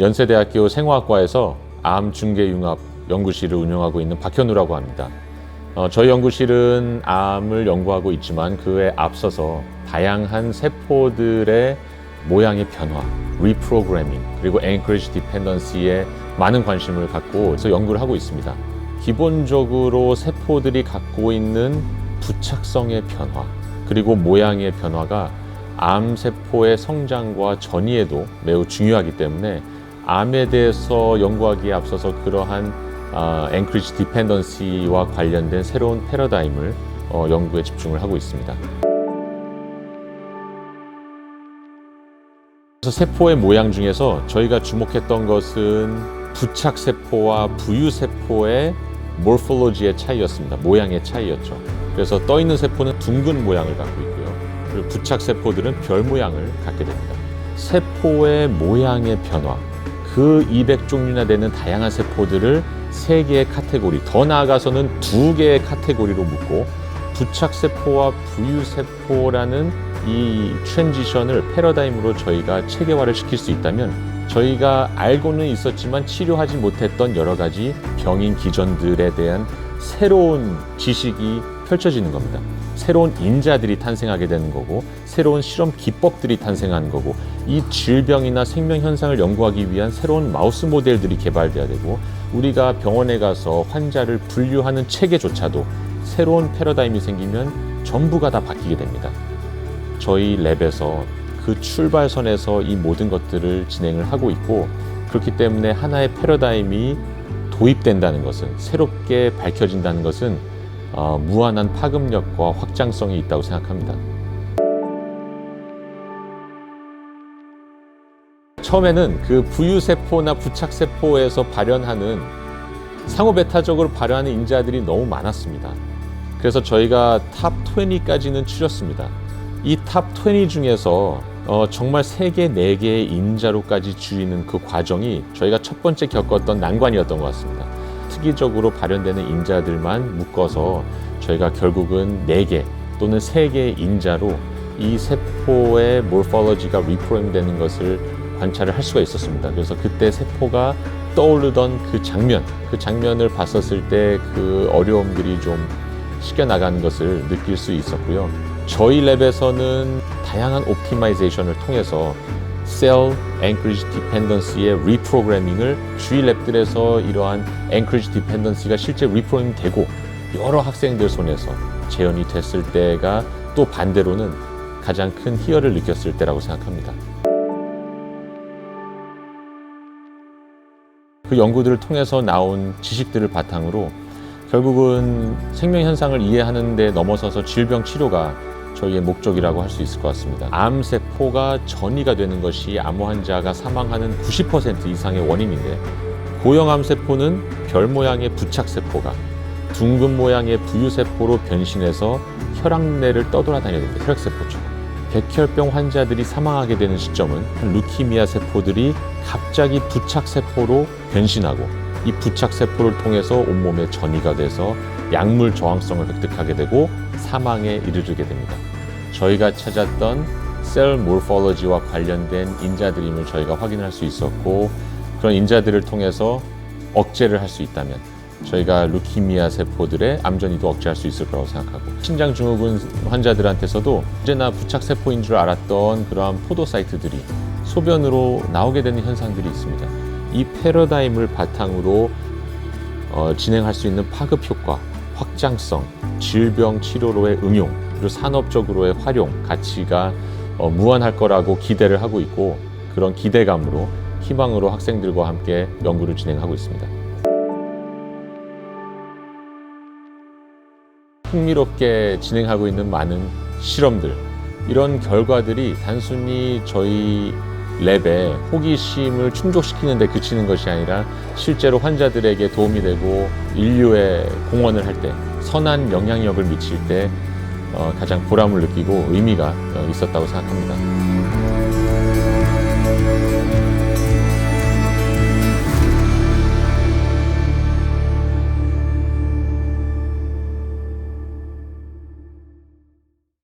연세대학교 생화학과에서 암 중계융합 연구실을 운영하고 있는 박현우라고 합니다. 어, 저희 연구실은 암을 연구하고 있지만 그에 앞서서 다양한 세포들의 모양의 변화, 리프로그래밍, 그리고 앵커리지 디펜던시에 많은 관심을 갖고 그래서 연구를 하고 있습니다. 기본적으로 세포들이 갖고 있는 부착성의 변화, 그리고 모양의 변화가 암세포의 성장과 전이에도 매우 중요하기 때문에 암에 대해서 연구하기에 앞서서 그러한 어, 앵크리지 디펜던시와 관련된 새로운 패러다임을 어, 연구에 집중을 하고 있습니다. 그래서 세포의 모양 중에서 저희가 주목했던 것은 부착 세포와 부유 세포의 모르폴로지의 차이였습니다. 모양의 차이였죠. 그래서 떠 있는 세포는 둥근 모양을 갖고 있고요. 그리고 부착 세포들은 별 모양을 갖게 됩니다. 세포의 모양의 변화, 그 200종류나 되는 다양한 세포들을 세 개의 카테고리, 더 나아가서는 두 개의 카테고리로 묶고 부착 세포와 부유 세포라는 이 트랜지션을 패러다임으로 저희가 체계화를 시킬 수 있다면 저희가 알고는 있었지만 치료하지 못했던 여러 가지 병인 기전들에 대한 새로운 지식이 펼쳐지는 겁니다. 새로운 인자들이 탄생하게 되는 거고 새로운 실험 기법들이 탄생하는 거고 이 질병이나 생명 현상을 연구하기 위한 새로운 마우스 모델들이 개발돼야 되고 우리가 병원에 가서 환자를 분류하는 체계조차도 새로운 패러다임이 생기면 전부가 다 바뀌게 됩니다. 저희 랩에서 그 출발선에서 이 모든 것들을 진행을 하고 있고 그렇기 때문에 하나의 패러다임이 도입된다는 것은 새롭게 밝혀진다는 것은 어, 무한한 파급력과 확장성이 있다고 생각합니다. 처음에는 그 부유세포나 부착세포에서 발현하는 상호배타적으로 발현하는 인자들이 너무 많았습니다. 그래서 저희가 탑 20까지는 추렸습니다. 이 탑 20 중에서 어, 정말 3개, 4개의 인자로까지 줄이는 그 과정이 저희가 첫 번째 겪었던 난관이었던 것 같습니다. 특이적으로 발현되는 인자들만 묶어서 저희가 결국은 4개 또는 3개의 인자로 이 세포의 몰폴로지가 리프로잉 되는 것을 관찰을 할 수가 있었습니다. 그래서 그때 세포가 떠오르던 그 장면, 그 장면을 봤었을 때 그 어려움들이 좀 시켜나가는 것을 느낄 수 있었고요. 저희 랩에서는 다양한 옵티마이제이션을 통해서 셀 앵크리지 디펜던시의 리프로그래밍을 주위 랩들에서 이러한 앵크리지 디펜던시가 실제 리프로그래밍 되고 여러 학생들 손에서 재현이 됐을 때가 또 반대로는 가장 큰 희열을 느꼈을 때라고 생각합니다. 그 연구들을 통해서 나온 지식들을 바탕으로 결국은 생명 현상을 이해하는 데 넘어서서 질병 치료가 저희의 목적이라고 할 수 있을 것 같습니다. 암 세포가 전이가 되는 것이 암 환자가 사망하는 90% 이상의 원인인데 고형암 세포는 별 모양의 부착 세포가 둥근 모양의 부유 세포로 변신해서 혈압내를 떠돌아다녀야 됩니다. 혈액 세포처럼. 백혈병 환자들이 사망하게 되는 시점은 루키미아 세포들이 갑자기 부착 세포로 변신하고 이 부착 세포를 통해서 온몸에 전이가 돼서 약물 저항성을 획득하게 되고 사망에 이르게 됩니다. 저희가 찾았던 셀 몰폴로지와 관련된 인자들임을 저희가 확인할 수 있었고 그런 인자들을 통해서 억제를 할 수 있다면 저희가 루키미아 세포들의 암전이도 억제할 수 있을 거라고 생각하고 신장 증후군 환자들한테서도 언제나 부착 세포인 줄 알았던 그러한 포도사이트들이 소변으로 나오게 되는 현상들이 있습니다. 이 패러다임을 바탕으로 어, 진행할 수 있는 파급 효과, 확장성, 질병 치료로의 응용, 그리고 산업적으로의 활용 가치가 어, 무한할 거라고 기대를 하고 있고 그런 기대감으로 희망으로 학생들과 함께 연구를 진행하고 있습니다. 흥미롭게 진행하고 있는 많은 실험들 이런 결과들이 단순히 저희 랩의 호기심을 충족시키는 데 그치는 것이 아니라 실제로 환자들에게 도움이 되고 인류에 공헌을 할 때 선한 영향력을 미칠 때 어, 가장 보람을 느끼고 의미가 어, 있었다고 생각합니다.